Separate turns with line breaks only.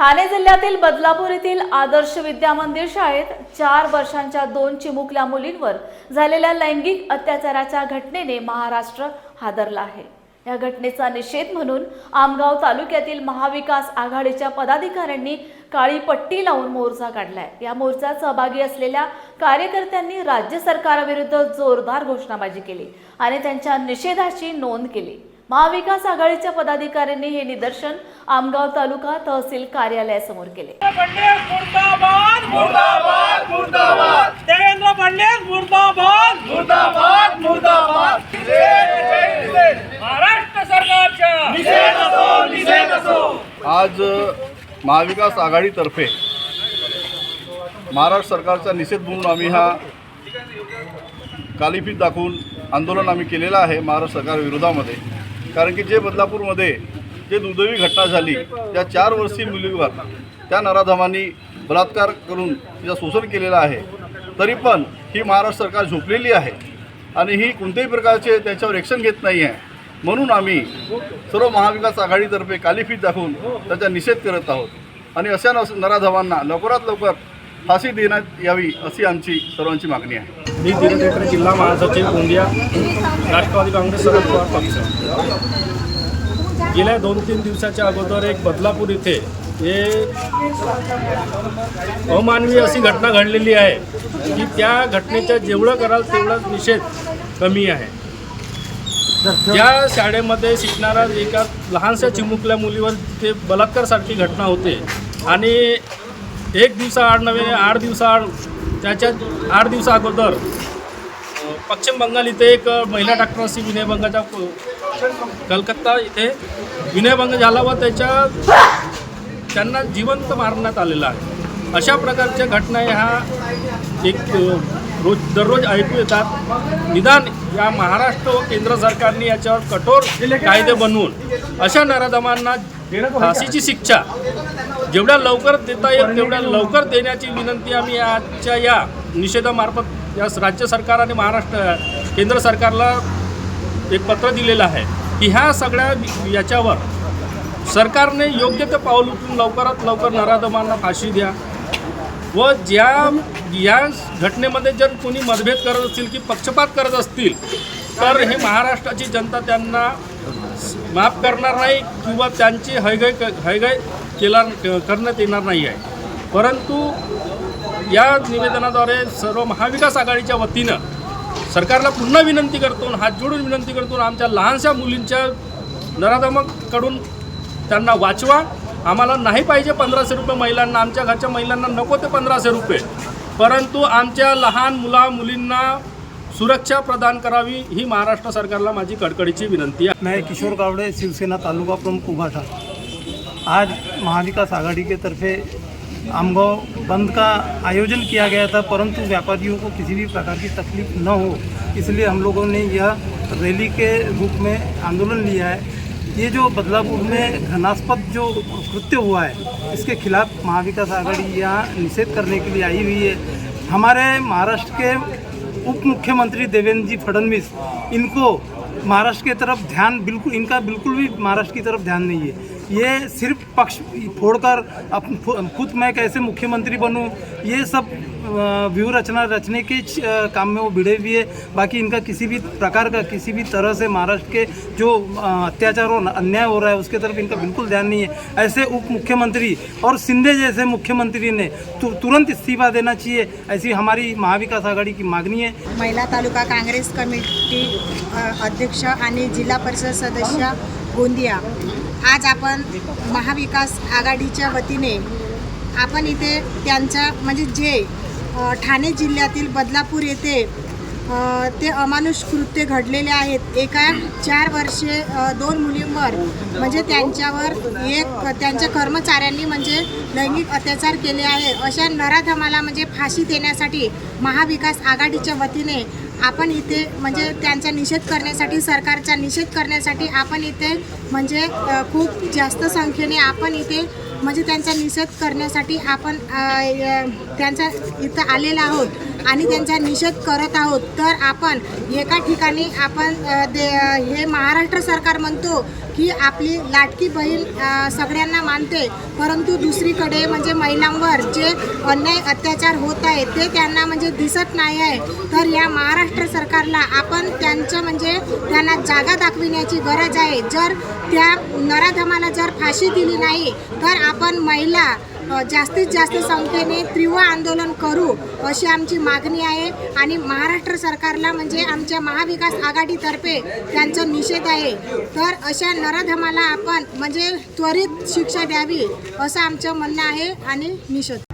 ठाणे जिल्ह्यातील बदलापूर येथील आदर्श विद्या मंदिर शाळेत चार वर्षांच्या दोन चिमुकल्या मुलींवर झालेल्या लैंगिक अत्याचाराच्या घटनेने महाराष्ट्र हादरला आहे. या घटनेचा निषेध म्हणून आमगाव तालुक्यातील महाविकास आघाडीच्या पदाधिकाऱ्यांनी काळी पट्टी लावून मोर्चा काढलाय. या मोर्चात सहभागी असलेल्या कार्यकर्त्यांनी राज्य सरकारविरुद्ध जोरदार घोषणाबाजी केली आणि त्यांच्या निषेधाची नोंद केली. महाविकास आघाडीच्या पदाधिकाऱ्यांनी हे निदर्शन आमगाव तालुका तहसील कार्यालयासमोर केले.
फडणवीस मुर्दाबाद
मुर्दाबाद मुर्दाबाद.
देवेंद्र फडणवीस मुर्दाबाद
मुर्दाबाद मुर्दाबाद.
महाराष्ट्र सरकारच्या.
निषेध असो निषेध असो
आज महाविकास आघाडीतर्फे महाराष्ट्र सरकारचा निषेध म्हणून आम्ही हा कालीफीत दाखवून आंदोलन आम्ही केलेलं आहे महाराष्ट्र सरकार विरोधामध्ये. कारण की जे बदलापूरमध्ये जे दुर्दैवी घटना झाली त्या चार वर्षीय मुलीवर त्या नराधमांनी बलात्कार करून तिचा शोषण केलेलं आहे. तरी पण ही महाराष्ट्र सरकार झोपलेली आहे आणि ही कोणत्याही प्रकारचे त्याच्यावर ॲक्शन घेत नाही आहे. म्हणून आम्ही सर्व महाविकास आघाडीतर्फे कालिफीत दाखवून त्याचा निषेध करत आहोत. आणि अशा नस नराधमांना लवकरात लवकर फाशी देण्यात यावी अशी आमची सर्वांची मागणी आहे.
मी दिनदेकर जिल्हा महासचिव गोंदिया राष्ट्रवादी काँग्रेस शरद पवार पक्ष. गेल्या दोन तीन दिवसाच्या अगोदर एक बदलापूर इथे हे अमानवी अशी घटना घडलेली आहे की त्या घटनेच्या जेवढं कराल तेवढाच निषेध कमी आहे. ज्या शाळेमध्ये शिकणारा एका लहानशा चिमुकल्या मुलीवर ते बलात्कारसारखी घटना होते आणि एक दिवसाआड नव्हे आठ दिवसाआड त्याच्या आठ दिवसा अगोदर पश्चिम बंगाल इथे एक महिला डॉक्टर अशी विनयभंगाच्या कलकत्ता इथे विनयभंग झाला व त्याच्या त्यांना जिवंत मारण्यात आलेलं आहे. अशा प्रकारच्या घटना ह्या एक रोज दररोज ऐकू येतात. निदान या महाराष्ट्र व केंद्र सरकारने याच्यावर कठोर कायदे बनवून अशा नराधमांना फाशीची शिक्षा. जेवढ्या लवकर देता येईल तेवढ्या लवकर देण्याची विनंती आम्ही आजच्या या निषेधामार्फत या राज्य सरकार आणि महाराष्ट्र केंद्र सरकारला एक पत्र दिलेलं आहे की ह्या सगळ्या याच्यावर सरकारने योग्य ते पाऊल उचलून लवकरात लवकर नराधमांना फाशी द्या. व ज्या या घटनेमध्ये जर कोणी मतभेद करत असतील की पक्षपात करत असतील तर हे महाराष्ट्राची जनता त्यांना माफ करणार नाही किंवा त्यांची हयगय क- केला करण्यात येणार नाही आहे. परंतु या निवेदनाद्वारे सर्व महाविकास आघाडीच्या वतीनं सरकारला पुन्हा विनंती करतो हात जोडून विनंती करतो आमच्या लहानशा मुलींच्या नराधमाकडून त्यांना वाचवा. आम्हाला नाही पाहिजे पंधराशे रुपये महिलांना आमच्या घरच्या महिलांना नको ते पंधराशे रुपये. परंतु आमच्या लहान मुला मुलींना सुरक्षा प्रदान करावी ही महाराष्ट्र सरकारला माझी कडकडीची विनंती आहे.
मैं किशोर गावड़े शिवसेना तालुका प्रमुख उभाठा आज महाविकास आघाड़ी के तर्फे आमगांव बंद का आयोजन किया गया था परंतु व्यापारियों को किसी भी प्रकार की तकलीफ न हो इसलिए हम लोगों ने यह रैली के रूप में आंदोलन लिया है। ये जो बदलापुर में घनास्पद जो कृत्य हुआ है इसके खिलाफ महाविकास आघाड़ी यहाँ निषेध करने के लिए आई हुई है। हमारे महाराष्ट्र के उप मुख्यमंत्री देवेंद्र जी फडणवीस इनको महाराष्ट्र की तरफ ध्यान बिल्कुल इनका बिल्कुल भी महाराष्ट्र की तरफ ध्यान नहीं है। ये सिर्फ़ पक्ष फोड़कर खुद मैं कैसे मुख्यमंत्री बनूं, ये सब व्यूह रचना रचने के काम में वो भिड़े हुए बाकी इनका किसी भी प्रकार का, किसी भी तरह से महाराष्ट्र के जो अत्याचार और अन्याय हो रहा है, उसके तरफ़ इनका बिल्कुल ध्यान नहीं है। ऐसे उप मुख्यमंत्री और सिंधे जैसे मुख्यमंत्री ने तुरंत इस्तीफा देना चाहिए, ऐसी हमारी महाविकास आघाड़ी की मागणी है।
महिला तालुका कांग्रेस कमिटी अध्यक्ष जिल्हा परिषद सदस्य गोंदिया। आज आपण महाविकास आघाडीच्या वतीने आपण इथे त्यांच्या म्हणजे जे ठाणे जिल्ह्यातील बदलापूर येथे ते अमानुष कृत्य घडलेले आहेत. एका चार वर्षे दोन मुलींवर म्हणजे त्यांच्यावर एक त्यांच्या कर्मचाऱ्यांनी म्हणजे लैंगिक अत्याचार केले आहे. अशा नराधमाला म्हणजे फाशी देण्यासाठी महाविकास आघाडीच्या वतीने आपण इथे म्हणजे त्यांचा निषेध करण्यासाठी सरकारचा निषेध करण्यासाठी आपण इथे म्हणजे खूप जास्त संख्येने आपण इथे म्हणजे त्यांचा निषेध करण्यासाठी आपण त्यांचा इथं आलेला आहोत. आणि त्यांचा निषेध करत आहोत. तर आपण एका ठिकाणी आपण दे हे महाराष्ट्र सरकार म्हणतो की आपली लाटकी बहीण सगळ्यांना मानते. परंतु दुसरीकडे म्हणजे महिलांवर जे अन्याय अत्याचार होत आहे ते त्यांना म्हणजे दिसत नाही आहे. तर या महाराष्ट्र सरकारला आपण त्यांचं म्हणजे त्यांना जागा दाखविण्याची गरज आहे. जर त्या नराधमाला जर फाशी दिली नाही तर आपण महिला जास्तीत जास्त संख्येने तीव्र आंदोलन करू अशी आमची मागणी आहे. आणि महाराष्ट्र सरकारला म्हणजे आमच्या महाविकास आघाडीतर्फे त्यांचा निषेध आहे. तर अशा नराधमाला आपण म्हणजे त्वरित शिक्षा द्यावी असं आमचं म्हणणं आहे आणि निषेध.